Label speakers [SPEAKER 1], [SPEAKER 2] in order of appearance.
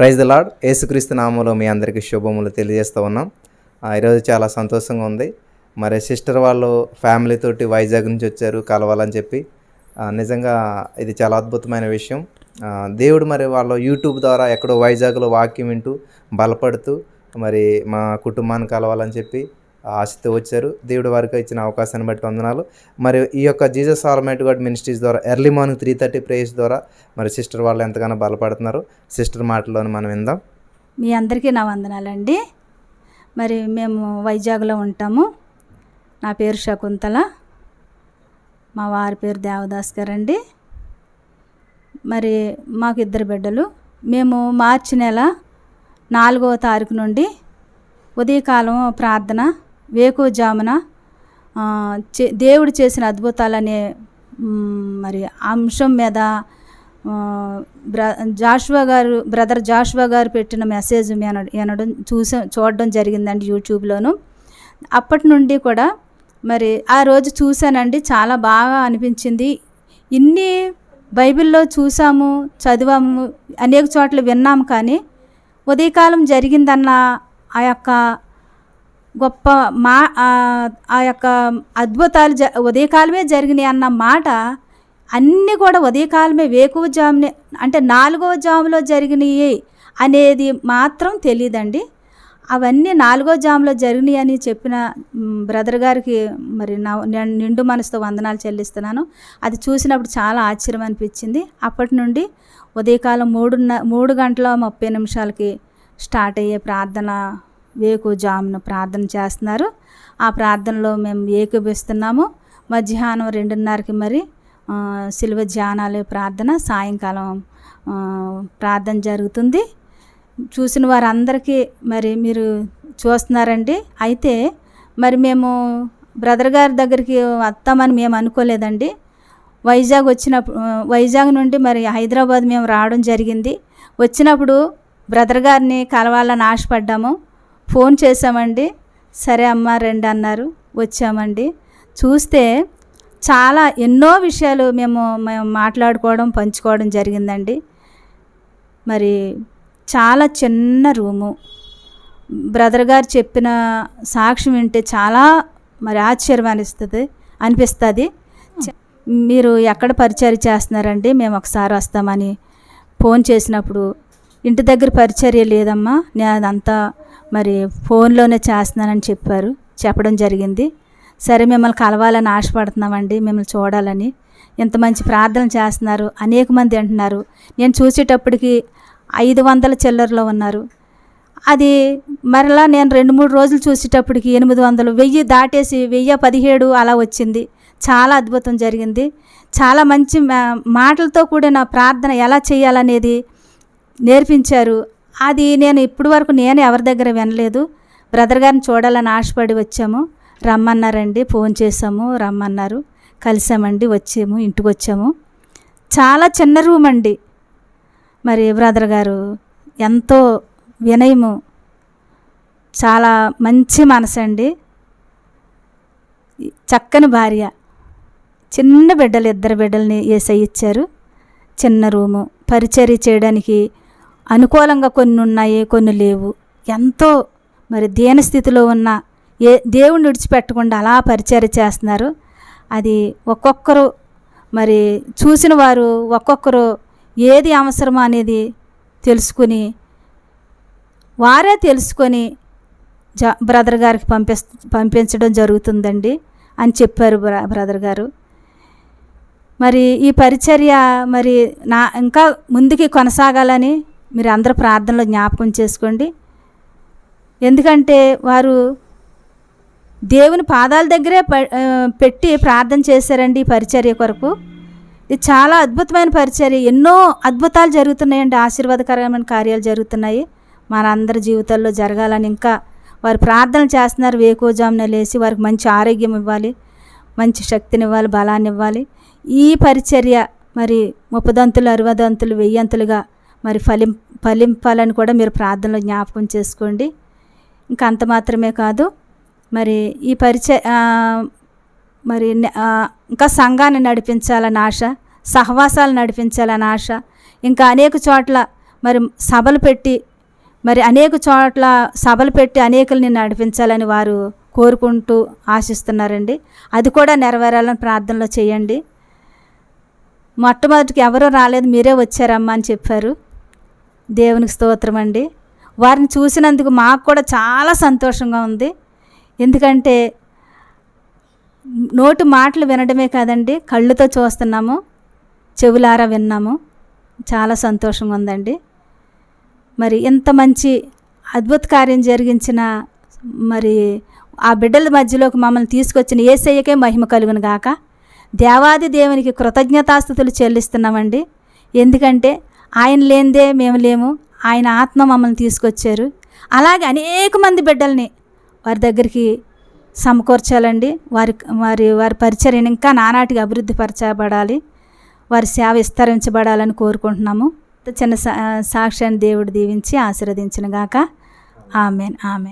[SPEAKER 1] Praise the lord ఏసుక్రీస్తు నామంలో మీ అందరికీ శుభములు తెలియజేస్తూ ఉన్నాం. ఆ, ఈరోజు చాలా సంతోషంగా ఉంది. మరి సిస్టర్ వాళ్ళు ఫ్యామిలీ తోటి వైజాగ్ నుంచి వచ్చారు కలవాలని చెప్పి. నిజంగా ఇది చాలా అద్భుతమైన విషయం. దేవుడు మరి వాళ్ళు యూట్యూబ్ ద్వారా ఎక్కడో వైజాగ్లో వాక్యం వింటూ బలపడుతూ మరి మా కుటుంబాన్ని కలవాలని చెప్పి ఆశతో వచ్చారు. దేవుడు వారికి ఇచ్చిన అవకాశాన్ని బట్టి వందనాలు. మరి ఈ యొక్క జీసస్ ఆల్మైట్ గాడ్ మినిస్ట్రీస్ ద్వారా early morning three thirty prayers ద్వారా మరి సిస్టర్ వాళ్ళు ఎంతగానో బలపడుతున్నారు. సిస్టర్ మాటల్లోని మనం విందాం.
[SPEAKER 2] మీ అందరికీ నా వందనాలండి. మరి మేము వైజాగ్లో ఉంటాము. నా పేరు శకుంతల. మా వారి పేరు దేవదాస్ గారండి. మరి మాకు ఇద్దరు బిడ్డలు. మేము మార్చి నెల నాలుగవ తారీఖు నుండి ఉదయకాలం ప్రార్థన వేకుజామున చే- దేవుడు చేసిన అద్భుతాలనే మరి అంశం మీద బ్ర జాషువా గారు బ్రదర్ జాషువా గారు పెట్టిన మెసేజ్ ఎనడం వినడం చూసా చూడడం జరిగిందండి యూట్యూబ్లోను. అప్పటి నుండి కూడా మరి ఆ రోజు చూశానండి చాలా బాగా అనిపించింది. ఇన్ని బైబిల్లో చూసాము చదివాము అనేక చోట్ల విన్నాము కానీ ఉదయకాలం జరిగిందన్న ఆ యొక్క గొప్ప మా ఆ- యొక్క అద్భుతాలు జ ఉదయకాలమే జరిగినాయి అన్న మాట అన్నీ కూడా ఉదయకాలమే వేకువ జామునే అంటే నాలుగవ జాములో జరిగినాయి అనేది మాత్రం తెలియదండి అవన్నీ నాలుగో జాములో జరిగినాయి అని చెప్పిన బ్రదర్ గారికి మరి నా నేను నిండు మనసుతో వందనాలు చెల్లిస్తున్నాను. అది చూసినప్పుడు చాలా ఆశ్చర్యం అనిపించింది. అప్పటి నుండి ఉదయకాలం మూడున్న మూడు గంటల ముప్పై నిమిషాలకి స్టార్ట్ అయ్యే ప్రార్థన వేకుజామున ప్రార్థన చేస్తున్నారు. ఆ ప్రార్థనలో మేము ఏకీభిస్తున్నాము మధ్యాహ్నం రెండున్నరకి మరి శిల్వ ధ్యానాలు ప్రార్థన సాయంకాలం ప్రార్థన జరుగుతుంది. చూసిన వారందరికీ మరి మీరు చూస్తున్నారండి. అయితే మరి మేము బ్రదర్ గారి దగ్గరికి వస్తామని మేము అనుకోలేదండి. వైజాగ్ వచ్చినప్పుడు వైజాగ్ నుండి మరి హైదరాబాద్ మేము రావడం జరిగింది. వచ్చినప్పుడు బ్రదర్ గారిని కలవాలని ఆశపడ్డాము. ఫోన్ చేసామండి సరే అమ్మ రండి అన్నారు. వచ్చామండి. చూస్తే చాలా ఎన్నో విషయాలు మేము మేము మాట్లాడుకోవడం పంచుకోవడం జరిగిందండి. మరి చాలా చిన్న రూము. బ్రదర్ గారు చెప్పిన సాక్ష్యం వింటే చాలా మరి ఆశ్చర్యం అనిస్తుంది అనిపిస్తుంది మీరు ఎక్కడ పరిచయం చేస్తున్నారండి? మేము ఒకసారి వస్తామని ఫోన్ చేసినప్పుడు. ఇంటి దగ్గర పరిచర్య లేదమ్మా. నేను అదంతా మరి ఫోన్లోనే చేస్తున్నానని చెప్పారు. చెప్పడం జరిగింది. సరే మిమ్మల్ని కలవాలని ఆశపడుతున్నామండి మిమ్మల్ని చూడాలని. ఇంత మంచి ప్రార్థన చేస్తున్నారు అనేక మంది అంటున్నారు. నేను చూసేటప్పటికి ఐదు వందల చిల్లరలో ఉన్నారు. అది మరలా నేను రెండు మూడు రోజులు చూసేటప్పటికి ఎనిమిది వందలు వెయ్యి దాటేసి వెయ్యి పదిహేడు అలా వచ్చింది. చాలా అద్భుతం జరిగింది. చాలా మంచి మా- మాటలతో కూడిన ప్రార్థన ఎలా చేయాలనేది నేర్పించారు. అది నేను ఇప్పటి వరకు నేను ఎవరి దగ్గర వినలేదు. బ్రదర్ గారిని చూడాలని ఆశపడి వచ్చాము. రమ్మన్నారండి ఫోన్ చేసాము రమ్మన్నారు. కలిసామండి వచ్చాము ఇంటికి వచ్చాము. చాలా చిన్న రూమ్ అండి. మరి బ్రదర్ గారు ఎంతో వినయము. చాలా మంచి మనసండి. చక్కని భార్య. చిన్న బిడ్డలు ఇద్దరు బిడ్డల్ని ఏసై ఇచ్చారు. చిన్న రూము. పరిచర్య చేయడానికి అనుకూలంగా కొన్ని ఉన్నాయి కొన్ని లేవు ఎంతో మరి దీనస్థితిలో ఉన్న ఏ దేవుణ్ణి విడిచిపెట్టకుండా అలా పరిచర్య చేస్తున్నారు. అది ఒక్కొక్కరు మరి చూసిన వారు ఒక్కొక్కరు ఏది అవసరమో అనేది తెలుసుకుని వారే తెలుసుకొని జ బ్రదర్ గారికి పంపిస్ పంపించడం జరుగుతుందండి అని చెప్పారు బ్ర బ్రదర్ గారు. మరి ఈ పరిచర్య మరి నా ఇంకా ముందుకి కొనసాగాలని మీరు అందరూ ప్రార్థనలో జ్ఞాపకం చేసుకోండి. ఎందుకంటే వారు దేవుని పాదాల దగ్గరే ప- పెట్టి ప్రార్థన చేశారండి ఈ పరిచర్య కొరకు. ఇది చాలా అద్భుతమైన పరిచర్య. ఎన్నో అద్భుతాలు జరుగుతున్నాయండి. ఆశీర్వాదకరమైన కార్యాలు జరుగుతున్నాయి. మనందరి జీవితాల్లో జరగాలని ఇంకా వారు ప్రార్థన చేస్తున్నారు. వేకోజామున లేచి వారికి మంచి ఆరోగ్యం ఇవ్వాలి. మంచి శక్తిని ఇవ్వాలి. బలాన్ని ఇవ్వాలి. ఈ పరిచర్య మరి ముప్పదంతులు అరవదంతులు వెయ్యంతులుగా మరి ఫలిం ఫలింపాలని కూడా మీరు ప్రార్థనలో జ్ఞాపకం చేసుకోండి. ఇంకా అంత మాత్రమే కాదు మరి ఈ పరిచయ మరి ఇంకా సంఘాన్ని నడిపించాలని ఆశ సహవాసాలు నడిపించాలని ఆశ ఇంకా అనేక చోట్ల మరి సభలు పెట్టి మరి అనేక చోట్ల సభలు పెట్టి అనేకుల్ని నడిపించాలని వారు కోరుకుంటూ ఆశిస్తున్నారండి. అది కూడా నెరవేరాలని ప్రార్థనలో చేయండి. మొట్టమొదటికి ఎవరూ రాలేదు మీరే వచ్చారమ్మా అని చెప్పారు. దేవునికి స్తోత్రం అండి. వారిని చూసినందుకు మాకు కూడా చాలా సంతోషంగా ఉంది. ఎందుకంటే నోటి మాటలు వినడమే కాదండి కళ్ళుతో చూస్తున్నాము చెవులారా విన్నాము. చాలా సంతోషంగా ఉందండి. మరి ఇంత మంచి అద్భుత కార్యం జరిగించిన మరి ఆ బిడ్డల మధ్యలోకి మమ్మల్ని తీసుకొచ్చిన ఏసయ్యకే మహిమ కలుగును గాక. దేవాది దేవునికి కృతజ్ఞతాస్థుతులు చెల్లిస్తున్నామండి. ఎందుకంటే ఆయన లేనిదే మేము లేము. ఆయన ఆత్మ మమ్మల్ని తీసుకొచ్చారు. అలాగే అనేక మంది బిడ్డల్ని వారి దగ్గరికి సమకూర్చాలండి. వారి వారి వారి పరిచర్యను ఇంకా నానాటికి అభివృద్ధి పరచబడాలి. వారి సేవ విస్తరించబడాలని కోరుకుంటున్నాము. చిన్న సా సాక్ష్యాన్ని దేవుడు దీవించి ఆశీర్వదించిన గాక. Amen amen.